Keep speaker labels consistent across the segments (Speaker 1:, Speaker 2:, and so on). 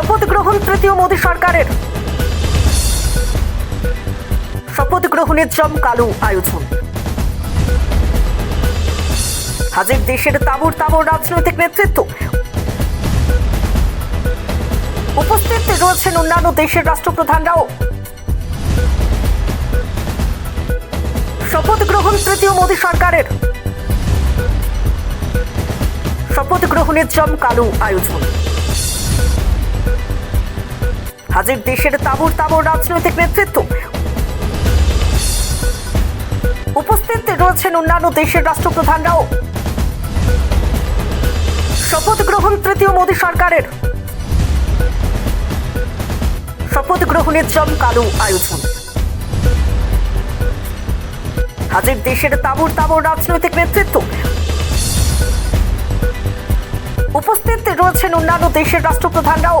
Speaker 1: শপথ গ্রহণ তৃতীয় মোদী সরকারের। শপথ গ্রহণের জমকালো আয়োজন। হাজির দেশের তাবর তাবর রাজনৈতিক নেতৃত্ব। উপস্থিত রয়েছেন অন্যান্য দেশের রাষ্ট্রপ্রধানরাও। শপথ গ্রহণ তৃতীয় মোদী সরকারের। শপথ গ্রহণের জমকালো আয়োজন। হাজির দেশের তাবর তাবর রাজনৈতিক নেতৃত্ব। উপস্থিত রয়েছেন অন্যান্য দেশের রাষ্ট্রপ্রধানরাও। শপথ গ্রহণ তৃতীয় মোদী সরকারের। শপথ গ্রহণের জমকালো আয়োজন। হাজির দেশের তাবর তাবর রাজনৈতিক নেতৃত্ব। উপস্থিত রয়েছেন অন্যান্য দেশের রাষ্ট্রপ্রধানরাও।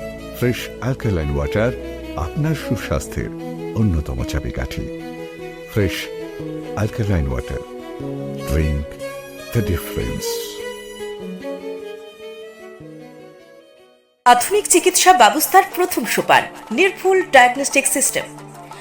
Speaker 2: ফ্রেশ অ্যালকালাইন ওয়াটার আপনার সুস্বাস্থ্যের অন্যতম চাবিকাঠি। Fresh alkaline water drink the difference
Speaker 3: আধুনিক চিকিৎসা ব্যবস্থার প্রথম সোপান, নির্ভুল ডায়াগনস্টিক সিস্টেম